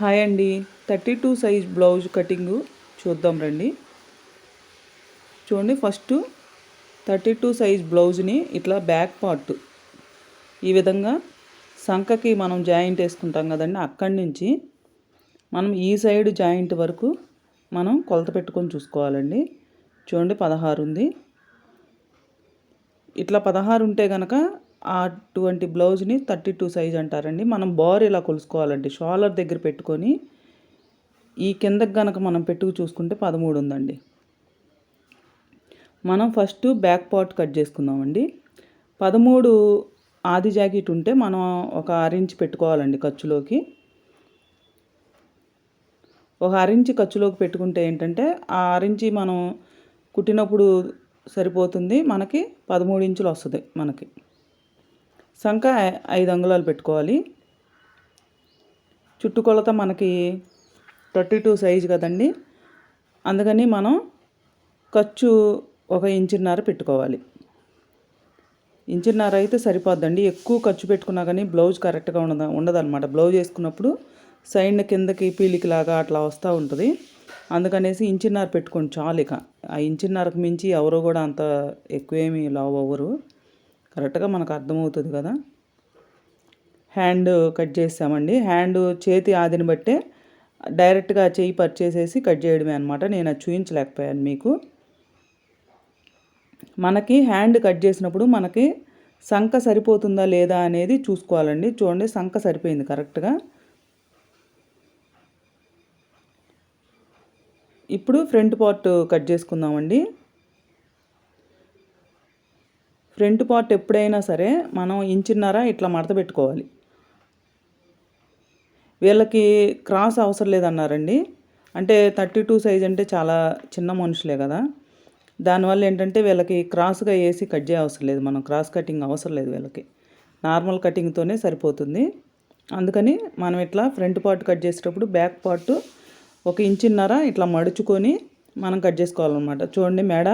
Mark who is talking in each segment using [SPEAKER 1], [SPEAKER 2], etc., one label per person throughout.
[SPEAKER 1] Hi అండి. Thirty two size blouse cutting చూద్దాం రండి. చూడండి ఫస్ట్ థర్టీ టూ సైజ్ బ్లౌజ్ని ఇట్లా బ్యాక్ పార్ట్. ఈ విధంగా సంఖకి మనం జాయింట్ వేసుకుంటాం కదండి అక్కడి నుంచి మనం ఈ సైడ్ జాయింట్ వరకు మనం కొలత పెట్టుకొని చూసుకోవాలండి. చూడండి పదహారు ఉంది ఇట్లా పదహారు ఉంటే కనుక అటువంటి బ్లౌజ్ని థర్టీ టూ సైజ్ అంటారండి. మనం బార్ ఇలా కొలుసుకోవాలండి షాలర్ దగ్గర పెట్టుకొని ఈ కిందకి గనక మనం పెట్టుకు చూసుకుంటే పదమూడు ఉందండి. మనం ఫస్ట్ బ్యాక్ పార్ట్ కట్ చేసుకుందామండి. పదమూడు ఆది జాకెట్ ఉంటే మనం ఒక అరించి పెట్టుకోవాలండి ఖర్చులోకి. ఒక అరించి ఖర్చులోకి పెట్టుకుంటే ఏంటంటే ఆ అరించి మనం కుట్టినప్పుడు సరిపోతుంది. మనకి పదమూడు ఇంచులు వస్తుంది మనకి. సంఖ ఐదు అంగుళాలు పెట్టుకోవాలి. చుట్టుకొలత మనకి థర్టీ టూ సైజు కదండి. అందుకని మనం ఖర్చు ఒక ఇంచున్నర పెట్టుకోవాలి. ఇంచున్నర అయితే సరిపోద్దండి. ఎక్కువ ఖర్చు పెట్టుకున్నా కానీ బ్లౌజ్ కరెక్ట్గా ఉండదు ఉండదన్నమాట. బ్లౌజ్ వేసుకున్నప్పుడు సైడ్ కిందకి పీలికిలాగా అట్లా వస్తూ ఉంటుంది. అందుకనేసి ఇంచున్నర పెట్టుకోండి చాలు ఇక. ఆ ఇంచున్నరకు మించి ఎవరు కూడా అంత ఎక్కువేమీ లావు అవ్వరు. కరెక్ట్గా మనకు అర్థమవుతుంది కదా? హ్యాండ్ కట్ చేసామండి హ్యాండ్ చేతి ఆదిని బట్టే డైరెక్ట్గా చేయి పర్చేసేసి కట్ చేయడమే అనమాట నేను అది చూపించలేకపోయాను మీకు. మనకి హ్యాండ్ కట్ చేసినప్పుడు మనకి సంఖ సరిపోతుందా లేదా అనేది చూసుకోవాలండి. చూడండి సంఖ సరిపోయింది కరెక్ట్గా. ఇప్పుడు ఫ్రంట్ పార్ట్ కట్ చేసుకుందామండి. ఫ్రంట్ పార్ట్ ఎప్పుడైనా సరే మనం ఇంచిన్నర ఇట్లా మడత పెట్టుకోవాలి. వీళ్ళకి క్రాస్ అవసరం లేదన్నారండి. అంటే థర్టీ టూ సైజ్ అంటే చాలా చిన్న మనుషులే కదా. దానివల్ల ఏంటంటే వీళ్ళకి క్రాస్గా వేసి కట్ చేయ అవసరం లేదు. మనం క్రాస్ కటింగ్ అవసరం లేదు వీళ్ళకి. నార్మల్ కటింగ్తోనే సరిపోతుంది. అందుకని మనం ఇట్లా ఫ్రంట్ పార్ట్ కట్ చేసేటప్పుడు బ్యాక్ పార్ట్ ఒక ఇంచున్నర ఇట్లా మడుచుకొని మనం కట్ చేసుకోవాలన్నమాట. చూడండి మేడ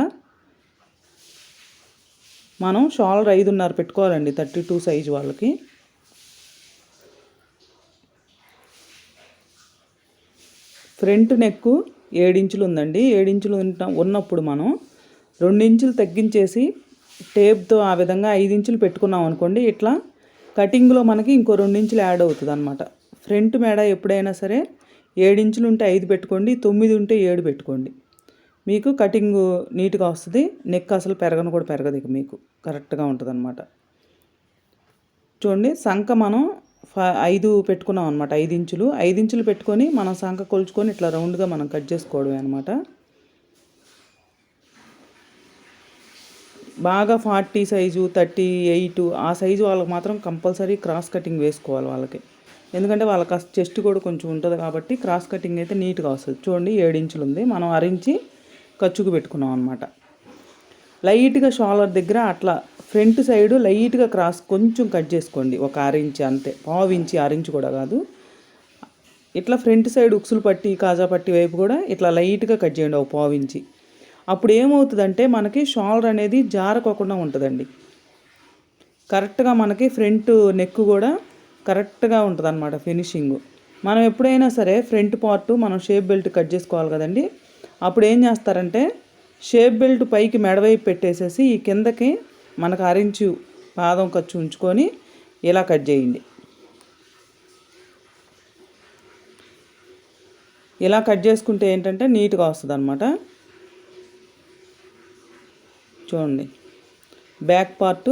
[SPEAKER 1] మనం షాల్డర్ ఐదున్నర పెట్టుకోవాలండి థర్టీ టూ సైజు వాళ్ళకి. ఫ్రంట్ నెక్ ఏడించులు ఉందండి ఏడించులు ఉన్నప్పుడు మనం రెండించులు తగ్గించేసి టేప్తో ఆ విధంగా ఐదించులు పెట్టుకున్నాం అనుకోండి ఇట్లా కటింగ్లో మనకి ఇంకో రెండించులు యాడ్ అవుతుంది అనమాట ఫ్రంట్ మేడ ఎప్పుడైనా సరే ఏడించులు ఉంటే ఐదు పెట్టుకోండి తొమ్మిది ఉంటే ఏడు పెట్టుకోండి. మీకు కటింగ్ నీట్గా వస్తుంది. నెక్ అసలు పెరగను కూడా పెరగదు ఇక మీకు. కరెక్ట్గా ఉంటుంది అనమాట చూడండి సంఖ మనం ఐదు పెట్టుకున్నాం అనమాట ఐదు ఇంచులు. ఐదు ఇంచులు పెట్టుకొని మనం సంఖ కొలుచుకొని ఇట్లా రౌండ్గా మనం కట్ చేసుకోవడమే అనమాట బాగా ఫార్టీ సైజు థర్టీ ఎయిట్ ఆ సైజు వాళ్ళకి మాత్రం కంపల్సరీ క్రాస్ కటింగ్ వేసుకోవాలి వాళ్ళకి. ఎందుకంటే వాళ్ళకి చెస్ట్ కూడా కొంచెం ఉంటుంది కాబట్టి క్రాస్ కటింగ్ అయితే నీట్గా వస్తుంది. చూడండి ఏడించులు ఉంది. మనం అరించి ఖర్చుకు పెట్టుకున్నాం అనమాట లైట్గా షాలర్ దగ్గర అట్లా ఫ్రంట్ సైడ్ లైట్గా క్రాస్ కొంచెం కట్ చేసుకోండి. ఒక అరించి అంతే. పావు ఇంచి అరించి కూడా కాదు. ఇట్లా ఫ్రంట్ సైడ్ ఉక్సులు పట్టి కాజా పట్టి వైపు కూడా ఇట్లా లైట్గా కట్ చేయండి ఒక పావు ఇంచి. అప్పుడు ఏమవుతుందంటే మనకి షాలర్ అనేది జారకోకుండా ఉంటుందండి. కరెక్ట్గా మనకి ఫ్రంట్ నెక్ కూడా కరెక్ట్గా ఉంటుంది అనమాట ఫినిషింగ్. మనం ఎప్పుడైనా సరే ఫ్రంట్ పార్ట్ మనం షేప్ బెల్ట్ కట్ చేసుకోవాలి కదండి. అప్పుడు ఏం చేస్తారంటే షేప్ బెల్ట్ పైకి మెడవైపు పెట్టేసేసి ఈ కిందకి మనకు అరించు పాదం ఖర్చు ఉంచుకొని ఇలా కట్ చేయండి. ఇలా కట్ చేసుకుంటే ఏంటంటే నీట్గా వస్తుంది అనమాట చూడండి బ్యాక్ పార్ట్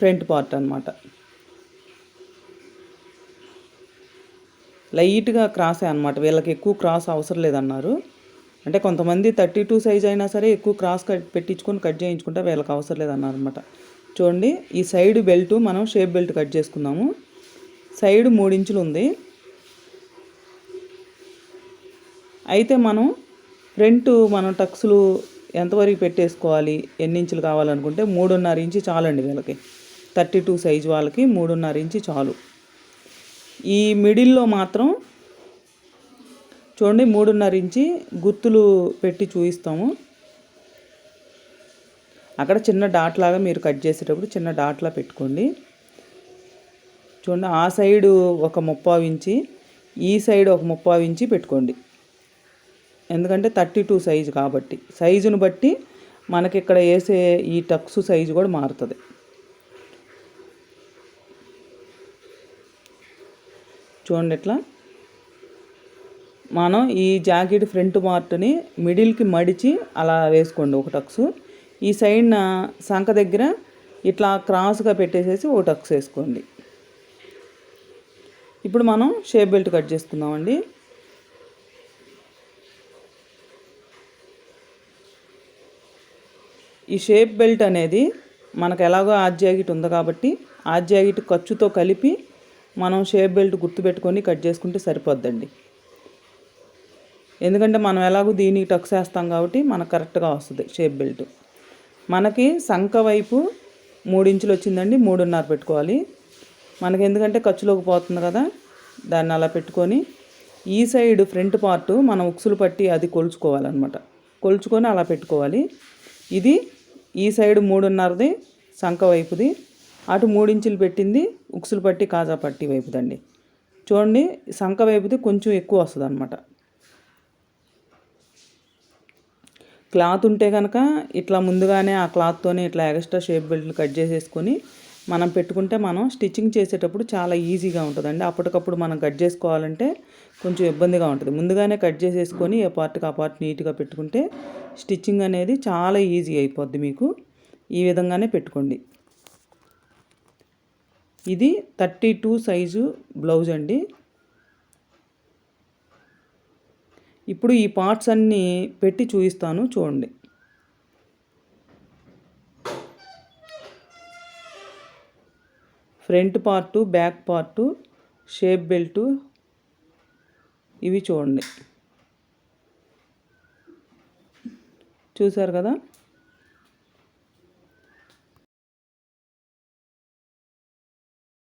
[SPEAKER 1] ఫ్రంట్ పార్ట్ అనమాట లైట్గా క్రాసే అనమాట వీళ్ళకి ఎక్కువ క్రాస్ అవసరం లేదన్నారు. అంటే కొంతమంది థర్టీ టూ సైజ్ అయినా సరే ఎక్కువ క్రాస్ కట్ పెట్టించుకొని కట్ చేయించుకుంటే వీళ్ళకి అవసరం లేదన్నారనమాట చూడండి ఈ సైడ్ బెల్ట్ మనం షేప్ బెల్ట్ కట్ చేసుకుందాము. సైడ్ మూడించులు ఉంది. అయితే మనం ఫ్రంట్ మనం టక్స్లు ఎంతవరకు పెట్టేసుకోవాలి ఎన్ని ఇంచులు కావాలనుకుంటే మూడున్నర ఇంచు చాలండి వీళ్ళకి. థర్టీ టూ సైజ్ వాళ్ళకి మూడున్నర ఇంచు చాలు. ఈ మిడిల్లో మాత్రం చూడండి మూడున్నర ఇంచి గుర్తులు పెట్టి చూపిస్తాము అక్కడ చిన్న డాట్ లాగా మీరు కట్ చేసేటప్పుడు చిన్న డాట్లా పెట్టుకోండి. చూడండి ఆ సైడు ఒక ముప్పావు ఇంచి ఈ సైడ్ ఒక ముప్పావు ఇంచి పెట్టుకోండి. ఎందుకంటే థర్టీ టూ సైజు కాబట్టి. సైజును బట్టి మనకి ఇక్కడ వేసే ఈ టక్స్ సైజు కూడా మారుతుంది. చూడండి ఎట్లా? మనం ఈ జాకెట్ ఫ్రంట్ మార్ట్ని మిడిల్కి మడిచి అలా వేసుకోండి ఒక టక్స్. ఈ సైడ్న సంఖ దగ్గర ఇట్లా క్రాస్గా పెట్టేసేసి ఒక టక్స్ వేసుకోండి. ఇప్పుడు మనం షేప్ బెల్ట్ కట్ చేసుకుందామండి. ఈ షేప్ బెల్ట్ అనేది మనకు ఎలాగో ఆ జాకెట్ ఉంది కాబట్టి ఆ జాకెట్ ఖర్చుతో కలిపి మనం షేప్ బెల్ట్ గుర్తుపెట్టుకొని కట్ చేసుకుంటే సరిపోద్దండి. ఎందుకంటే మనం ఎలాగో దీనికి టక్స్ వేస్తాం కాబట్టి మనకు కరెక్ట్గా వస్తుంది షేప్ బెల్ట్. మనకి సంఖ వైపు మూడు ఇంచులు వచ్చిందండి మూడున్నర పెట్టుకోవాలి. మనకి ఎందుకంటే ఖర్చులోకి పోతుంది కదా దాన్ని అలా పెట్టుకొని ఈ సైడ్ ఫ్రంట్ పార్ట్ మనం ఉక్సులు పట్టి అది కొలుచుకోవాలన్నమాట. కొలుచుకొని అలా పెట్టుకోవాలి. ఇది ఈ సైడ్ మూడున్నరది సంఖ వైపుది. అటు మూడించులు పెట్టింది ఉక్సులు పట్టి కాజా పట్టి వైపుదండి. చూడండి సంఖ వైపుది కొంచెం ఎక్కువ వస్తుంది అనమాట క్లాత్ ఉంటే కనుక ఇట్లా ముందుగానే ఆ క్లాత్తోనే ఇట్లా ఎక్స్ట్రా షేప్ బెల్ట్లు కట్ చేసేసుకొని మనం పెట్టుకుంటే మనం స్టిచ్చింగ్ చేసేటప్పుడు చాలా ఈజీగా ఉంటుందండి. అప్పటికప్పుడు మనం కట్ చేసుకోవాలంటే కొంచెం ఇబ్బందిగా ఉంటుంది. ముందుగానే కట్ చేసేసుకొని ఏ పార్ట్కి ఆ పార్ట్ నీట్గా పెట్టుకుంటే స్టిచ్చింగ్ అనేది చాలా ఈజీ అయిపోద్ది మీకు. ఈ విధంగానే పెట్టుకోండి. ఇది థర్టీ టూ సైజు బ్లౌజ్ అండి. ఇప్పుడు ఈ పార్ట్స్ అన్నీ పెట్టి చూపిస్తాను చూడండి. Front part back part shape belt ఇవి చూడండి. చూసారు కదా?